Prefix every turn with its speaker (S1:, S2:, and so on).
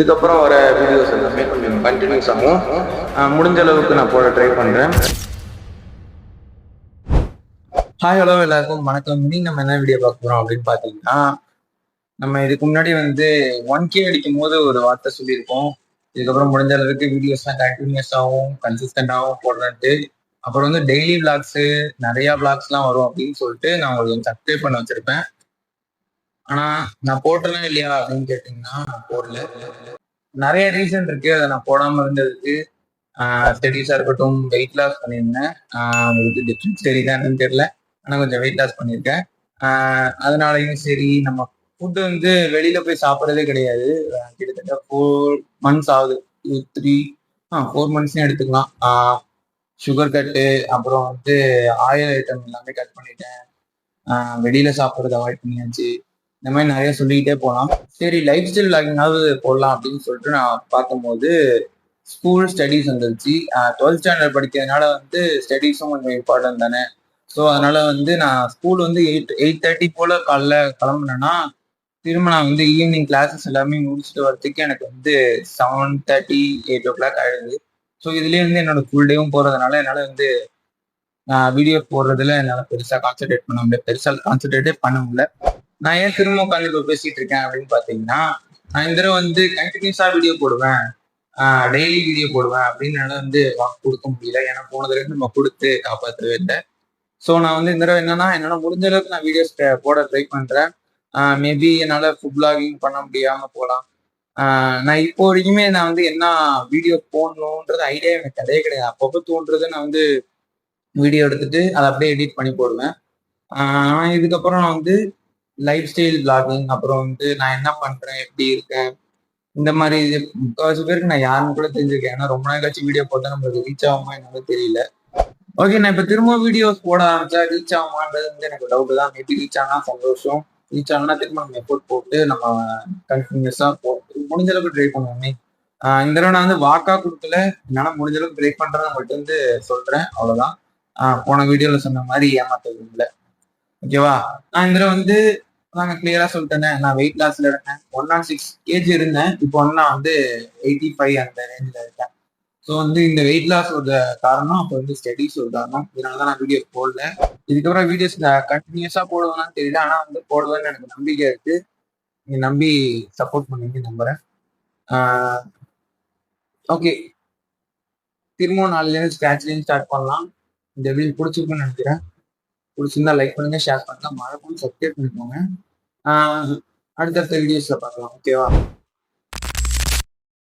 S1: இதுக்கப்புறம் வர வீடியோஸ் எல்லாமே கொஞ்சம் கண்டினியூஸ் ஆகும். முடிஞ்ச அளவுக்கு நான் போட ட்ரை பண்ணுறேன் ஹாய் ஹலோ எல்லாருக்கும் வணக்கம். இன்னைக்கு நம்ம என்ன வீடியோ பார்க்க போகிறோம் அப்படின்னு பார்த்தீங்கன்னா நம்ம இதுக்கு முன்னாடி வந்து ஒன் கே அடிக்கும் போது ஒரு வார்த்தை சொல்லியிருக்கோம். இதுக்கப்புறம் முடிஞ்ச அளவுக்கு வீடியோஸ்லாம் கண்டினியூஸாகவும் கன்சிஸ்டண்டாகவும் போடுறேன்ட்டு அப்புறம் வந்து டெய்லி விளாக்ஸு நிறையா விளாக்ஸ்லாம் வரும் அப்படின்னு சொல்லிட்டு நான் உங்களுக்கு சப்ஸ்கிரைப் பண்ண வச்சிருப்பேன். ஆனால் நான் போட்டேனா இல்லையா அப்படின்னு கேட்டிங்கன்னா நான் போடல. நிறைய ரீசன் இருக்கு. அதை நான் போடாமல் இருந்ததுக்கு ஸ்டடீஸாக இருக்கட்டும் வெயிட் லாஸ் பண்ணியிருந்தேன். உங்களுக்கு டிஃப்ரெண்ட் ஸ்டடி தான் தெரியல. ஆனால் கொஞ்சம் வெயிட் லாஸ் பண்ணியிருக்கேன். அதனாலயும் சரி நம்ம ஃபுட்டு வந்து வெளியில போய் சாப்பிட்றதே கிடையாது. கிட்டத்தட்ட ஃபோர் மந்த்ஸ் ஆகுது. டூ த்ரீ ஆ ஃபோர் மந்த்ஸ்னே எடுத்துக்கலாம். சுகர் கட்டு அப்புறம் வந்து ஆயில் ஐட்டம் எல்லாமே கட் பண்ணிட்டேன். வெளியில சாப்பிட்றது அவாய்ட் பண்ணியாச்சு. இந்த மாதிரி நிறைய சொல்லிக்கிட்டே போகலாம் சரி லைஃப் ஸ்டைல் லாகிங்காவது போடலாம் அப்படின்னு சொல்லிட்டு நான் பார்க்கும்போது ஸ்கூல் ஸ்டடீஸ் வந்துருச்சு. டுவெல்த் ஸ்டாண்டர்ட் படிக்கிறதுனால வந்து ஸ்டடீஸும் கொஞ்சம் இம்பார்ட்டன்ட் தானே? ஸோ அதனால வந்து நான் ஸ்கூல் வந்து எயிட் எயிட் தேர்ட்டி போல காலைல கிளம்புனேன்னா திரும்ப நான் வந்து ஈவினிங் கிளாஸஸ் எல்லாமே முடிச்சுட்டு வரதுக்கு எனக்கு வந்து seven thirty eight o'clock ஆயிடுது. ஸோ இதுலேயே வந்து என்னோட ஃபுல் டேவும் போகிறதுனால என்னால் வந்து நான் வீடியோ போடுறதுல என்னால் பெருசாக கான்சென்ட்ரேட் பண்ண முடியல. பெருசாக கான்சென்ட்ரேட்டே பண்ண முடியல. நான் ஏன் திரும்ப உட்காந்து இப்போ பேசிட்டு இருக்கேன் அப்படின்னு பார்த்தீங்கன்னா நான் இந்த தடவை வந்து கண்டினியூஸா வீடியோ போடுவேன். டெய்லி வீடியோ போடுவேன் அப்படின்னு வந்து வாக்கு கொடுக்க முடியல. ஏன்னா போன தடவை நம்ம கொடுத்து காப்பாற்றவே இல்லை. ஸோ நான் வந்து இந்த தடவை என்னன்னா என்னால் முடிஞ்ச அளவுக்கு நான் வீடியோஸ் போட ட்ரை பண்ணுறேன் மேபி என்னால் ஃபுட் பிளாகிங் பண்ண முடியாமல் போகலாம் நான் இப்போ வரைக்குமே நான் வந்து என்ன வீடியோ போடணுன்றது ஐடியா எனக்கு கிடையவே கிடையாது. அப்பப்போ தோன்றது நான் வந்து வீடியோ எடுத்துட்டு அதை அப்படியே எடிட் பண்ணி போடுவேன். ஆனால் இதுக்கப்புறம் நான் வந்து லைஃப் ஸ்டைல் பிளாகிங் அப்புறம் வந்து நான் என்ன பண்றேன் எப்படி இருக்கேன் இந்த மாதிரி இது முக்கால்வாசி பேருக்கு நான் யாருன்னு கூட தெரிஞ்சிருக்கேன் ஏன்னா ரொம்ப நாள் கழிச்சு வீடியோ போட்டா நம்மளுக்கு ரீச் ஆகுமா என்னால தெரியல. ஓகே நான் இப்ப திரும்ப வீடியோஸ் போட ஆரம்பிச்சா ரீச் ஆகுமான்றது வந்து எனக்கு டவுட் தான். மேபி ரீச் ஆனா சந்தோஷம். ரீச் ஆனா திரும்ப நம்ம எஃபோர்ட் போட்டு நம்ம கண்டினியூஸா போட்டு முடிஞ்ச அளவுக்கு ட்ரை பண்ணுவோமே. இந்த தடவை நான் வந்து வாக்கா கொடுக்கல. என்னால முடிஞ்ச அளவுக்கு ட்ரை பண்றதை மட்டும் வந்து சொல்றேன். அவ்வளவுதான். போன வீடியோல சொன்ன மாதிரி ஏமாத்தது இல்லை. ஓகேவா நான் இந்த தடவை வந்து நாங்க கிளியரா சொல்லிட்டேனே. நான் வெயிட் லாஸ்ல இருக்கேன் ஒன் நாட் சிக்ஸ் கேஜி இருந்தேன். இப்போ நான் வந்து எயிட்டி ஃபைவ் அந்த ரேஞ்சில் இருக்கேன். ஸோ வந்து இந்த வெயிட் லாஸ் ஒரு காரணம் அப்போ வந்து ஸ்டடிஸ் ஒரு காரணம் இதனால தான் நான் வீடியோ போடல. இதுக்கப்புறம் வீடியோஸ் கண்டினியூஸா போடுவேன்னு தெரியல. ஆனால் வந்து போடுவேன்னு எனக்கு நம்பிக்கை இருக்கு. நீங்க நம்பி சப்போர்ட் பண்ணுவீங்க நம்புறேன். ஓகே திரும்பவும் நாலுலேருந்து ஸ்க்ராட்ச்லேருந்து ஸ்டார்ட் பண்ணலாம். இந்த வீடியோ பிடிச்சிருக்குன்னு நினைக்கிறேன். பிடிச்சிருந்தா லைக் பண்ணுங்க ஷேர் பண்ணுங்க. மறக்காம சப்ஸ்கிரைப் பண்ணிக்கோங்க. அடுத்தடுத்த வீடியோஸ்ல பார்க்கலாம். ஓகேவா